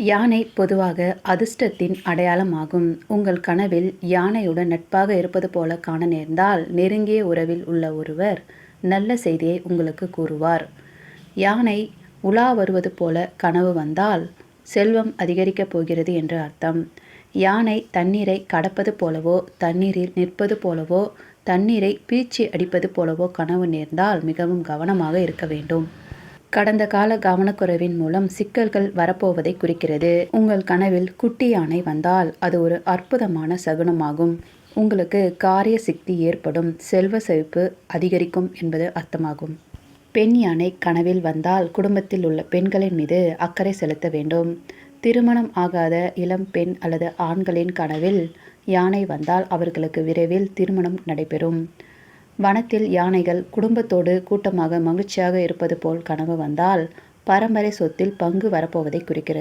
யானை பொதுவாக அதிர்ஷ்டத்தின் அடையாளமாகும். உங்கள் கனவில் யானையுடன் நட்பாக இருப்பது போல காண நேர்ந்தால், நெருங்கிய உறவில் உள்ள ஒருவர் நல்ல செய்தியை உங்களுக்கு கூறுவார். யானை உலா வருவது போல கனவு வந்தால், செல்வம் அதிகரிக்கப் போகிறது என்று அர்த்தம். யானை தண்ணீரை கடப்பது போலவோ, தண்ணீரில் நிற்பது போலவோ, தண்ணீரை பீச்சி அடிப்பது போலவோ கனவு நேர்ந்தால் மிகவும் கவனமாக இருக்க வேண்டும். கடந்த கால கவனக்குறைவின் மூலம் சிக்கல்கள் வரப்போவதை குறிக்கிறது. உங்கள் கனவில் குட்டி யானை வந்தால், அது ஒரு அற்புதமான சகுனமாகும். உங்களுக்கு காரிய சக்தி ஏற்படும், செல்வ செழிப்பு அதிகரிக்கும் என்பது அர்த்தமாகும். பெண் யானை கனவில் வந்தால், குடும்பத்தில் உள்ள பெண்களின் மீது அக்கறை செலுத்த வேண்டும். திருமணம் ஆகாத இளம் பெண் அல்லது ஆண்களின் கனவில் யானை வந்தால், அவர்களுக்கு விரைவில் திருமணம் நடைபெறும். வனத்தில் யானைகள் குடும்பத்தோடு கூட்டமாக மகிழ்ச்சியாக இருப்பது போல் கனவு வந்தால், பரம்பரை சொத்தில் பங்கு வரப்போவதை குறிக்கிறது.